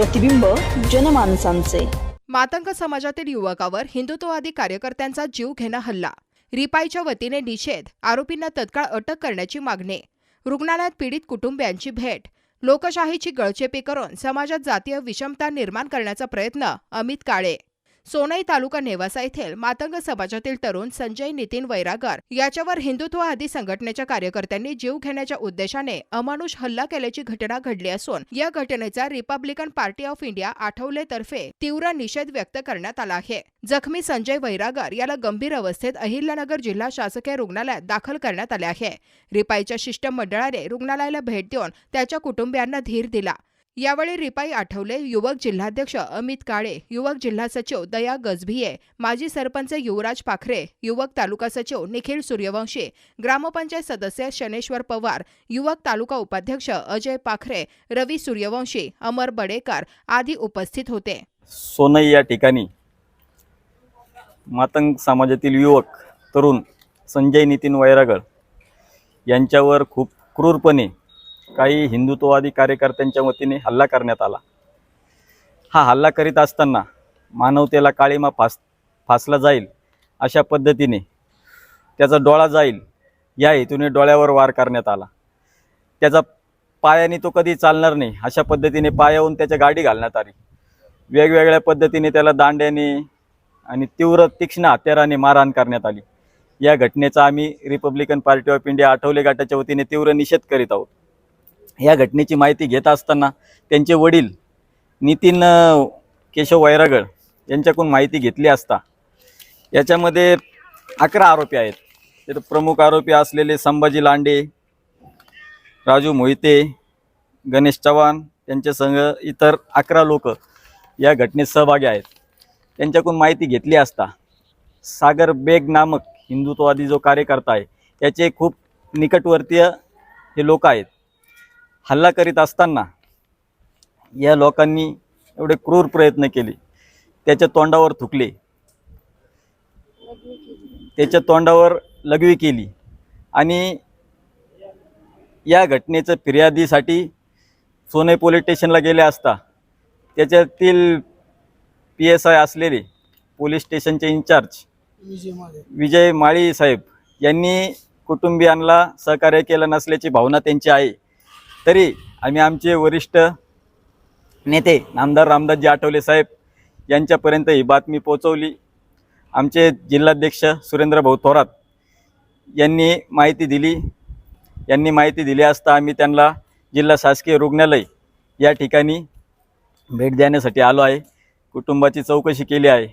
प्रतिबिंब जनमानसांचे. मातंग समाजातील युवकावर हिंदुत्ववादी कार्यकर्त्यांचा जीव घेणा हल्ला. रिपाईच्या वतीने निषेध आरोपींना तत्काळ अटक करण्याची मागणी. रुग्णालयात पीडित कुटुंबियांची भेट. लोकशाहीची गळचेपी करून समाजात जातीय विषमता निर्माण करण्याचा प्रयत्न अमित काळे. सोनई तालुका नेवासा येथील मातंग समाजातील तरुण संजय नितीन वैरागर याच्यावर हिंदुत्ववादी संघटनेच्या कार्यकर्त्यांनी जीव घेण्याच्या उद्देशाने अमानुष हल्ला केल्याची घटना घडली असून या घटनेचा रिपब्लिकन पार्टी ऑफ इंडिया आठवलेतर्फे तीव्र निषेध व्यक्त करण्यात आला आहे. जखमी संजय वैरागर याला गंभीर अवस्थेत अहिल्यानगर जिल्हा शासकीय रुग्णालयात दाखल करण्यात आले आहे. रिपाईच्या शिष्टमंडळाने रुग्णालयाला भेट देऊन त्याच्या कुटुंबियांना धीर दिला. यावेळी रिपाई आठवले युवक जिल्हाध्यक्ष अमित काळे युवक जिल्हा सचिव दया गजभिये माजी सरपंच युवराज पाखरे युवक तालुका सचिव निखिल सूर्यवंशी ग्रामपंचायत सदस्य शनेश्वर पवार युवक तालुका उपाध्यक्ष अजय पाखरे रवी सूर्यवंशी अमर बडेकर आदी उपस्थित होते. सोनई या ठिकाणी मातंग समाजातील युवक तरुण संजय नितीन वैरागळ यांच्यावर खूप क्रूरपणे काही हिंदुत्ववादी कार्यकर्त्यांच्या वतीने हल्ला करण्यात आला. हा हल्ला करीत असताना मानवतेला काळीमा फास फासला जाईल अशा पद्धतीने त्याचा डोळा जाईल या हेतूने डोळ्यावर वार करण्यात आला. त्याचा पायाने तो कधी चालणार नाही अशा पद्धतीने पायाहून त्याच्या गाडी घालण्यात आली. वेगवेगळ्या पद्धतीने त्याला दांड्याने आणि तीव्र तीक्ष्ण हत्याराने मारहाण करण्यात आली. या घटनेचा आम्ही Republican Party of India Athawale गटाच्या वतीने तीव्र निषेध करीत आहोत. या घटनेची माहिती घेत असताना त्यांचे वडील नितीन केशव वैरागड यांच्याकडून माहिती घेतली असता. याच्यामध्ये अकरा आरोपी आहेत. तर प्रमुख आरोपी असलेले संभाजी लांडे राजू मोहिते गणेश चव्हाण त्यांच्यासंग इतर अकरा लोक या घटनेत सहभागी आहेत. त्यांच्याकडून माहिती घेतली असता सागर बेग नामक हिंदुत्ववादी जो कार्यकर्ता आहे याचे खूप निकटवर्तीय हे लोक आहेत. हल्ला करीत असताना या लोकांनी एवढे क्रूर प्रयत्न केले. त्याच्या तोंडावर थुकले. त्याच्या तोंडावर लघवी केली. आणि या घटनेचं फिर्यादीसाठी सोनई पोलीस स्टेशनला गेले असता त्याच्यातील पी एस आय असलेले पोलीस स्टेशनचे इन्चार्ज विजय माळी साहेब यांनी कुटुंबियांना सहकार्य केलं नसल्याची भावना त्यांची आहे. तरी आम्ही आमचे वरिष्ठ नेते नामदार रामदासजी आठवले साहेब यांच्यापर्यंत ही बातमी पोहोचवली. आमचे जिल्हाध्यक्ष सुरेंद्र भाऊ थोरात यांनी माहिती दिली. यांनी माहिती दिली असता आम्ही त्यांना जिल्हा शासकीय रुग्णालय या ठिकाणी भेट देण्यासाठी आलो आहे. कुटुंबाची चौकशी केली आहे.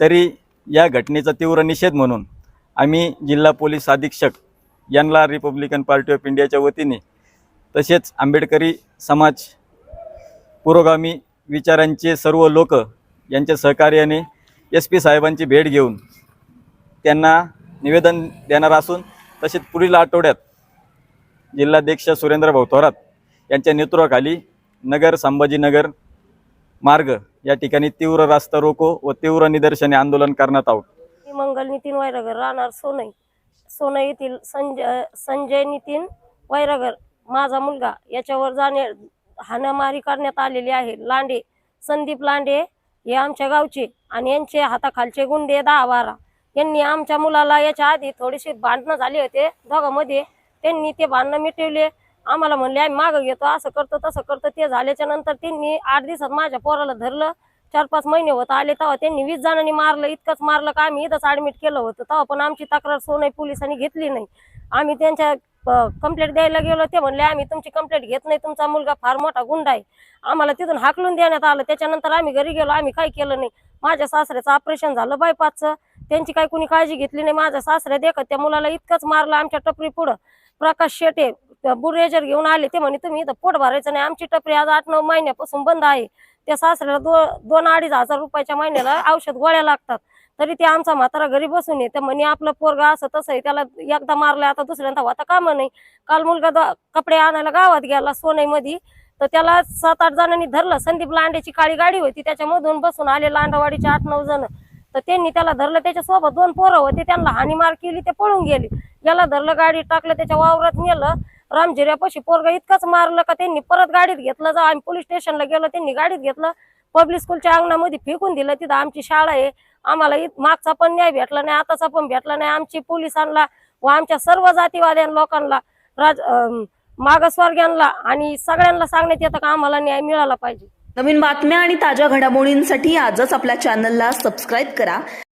तरी या घटनेचा तीव्र निषेध म्हणून आम्ही जिल्हा पोलीस अधीक्षक यांना रिपब्लिकन पार्टी ऑफ इंडियाच्या वतीने तसेच आंबेडकरी समाज पुरोगामी विचारांचे सर्व लोक यांच्या सहकार्याने एस पी साहेबांची भेट घेऊन त्यांना निवेदन देणार असून तसेच पुढील आठवड्यात जिल्हाध्यक्ष सुरेंद्र भाऊ थोरात यांच्या नेतृत्वाखाली नगर संभाजीनगर मार्ग या ठिकाणी तीव्र रास्ता रोको व तीव्र निदर्शने आंदोलन करण्यात आहोत मंगल नितीन वैरागर राहणार सोनई. सोनई येथील संजय संजय नितीन वैरागर माझा मुलगा याच्यावर जाणे हाणामारी करण्यात आलेली आहे. लांडे संदीप लांडे हे आमच्या गावचे आणि यांचे हाताखालचे गुंडे दहा बारा. यांनी आमच्या मुलाला याच्या आधी थोडीशी भांडणं झाले होते दोघांमध्ये. त्यांनी ते भांडणं मिटवले. आम्हाला म्हणले आम्ही मागं घेतो. असं करतो तसं करतो. ते झाल्याच्यानंतर त्यांनी आठ दिवसात माझ्या पोराला धरलं. चार पाच महिने होत आले तेव्हा त्यांनी वीस जणांनी मारलं. इतकंच मारलं का आम्ही इथंच ऍडमिट केलं होतं. तेव्हा पण आमची तक्रार सोनई पोलिसांनी घेतली नाही. आम्ही त्यांच्या कंप्लेंट द्यायला गेलो ते म्हणले आम्ही तुमची कंप्लेंट घेत नाही तुमचा मुलगा फार मोठा गुंडा आहे. आम्हाला तिथून हाकलून देण्यात आलं. त्याच्यानंतर आम्ही घरी गेलो. आम्ही काही केलं नाही? माझ्या सासऱ्याचं ऑपरेशन झालं बायपासचं. त्यांची काही कुणी काळजी घेतली नाही. माझ्या सासऱ्या देखत त्या मुलाला इतकंच मारलं आमच्या टपरी पुढं. प्रकाश शेटे बुरेजर घेऊन आले. ते म्हणे तुम्ही इथं पोट भरायचं नाही. आमची टपरी आज आठ नऊ महिन्यापासून बंद आहे. त्या सासऱ्याला दो दोन अडीच हजार रुपयाच्या महिन्याला औषध गोळ्या लागतात. तरी ते आमचा म्हातारा घरी बसून येते म्हणे आपलं पोरगा असं तसं आहे. त्याला एकदा मारलं आता दुसऱ्यांदा होता कामं नाही. काल मुलगा कपडे आणायला गावात गेला सोनईमध्ये तर त्याला सात आठ जणांनी धरलं. संदीप लांडेची काळी गाडी होती. त्याच्यामधून बसून आले लांडावाडीचे आठ नऊ जण. तर त्यांनी त्याला धरलं. त्याच्यासोबत दोन पोरं होते. त्यांना हानीमार केली. ते पळून गेले. याला धरलं गाडी टाकलं त्याच्या वावरात नेलं. रामजिऱ्यापाशी पोरगा इतकंच मारलं का त्यांनी परत गाडीत घेतलं जा. आम्ही पोलीस स्टेशनला गेलो त्यांनी गाडीत घेतलं. पब्लिक स्कूलच्या अंगणामध्ये फेकून दिलं तिथं आमची शाळा आहे. आम्हाला मागचा पण न्याय भेटला नाही आताचा पण भेटला नाही. आमची पोलिसांना व आमच्या सर्व जातीवाद्या लोकांना राज अं, आणि सगळ्यांना सांगण्यात येतं का आम्हाला न्याय मिळाला पाहिजे. नवीन बातम्या आणि ताज्या घडामोडींसाठी आजच आपल्या चॅनलला सबस्क्राईब करा.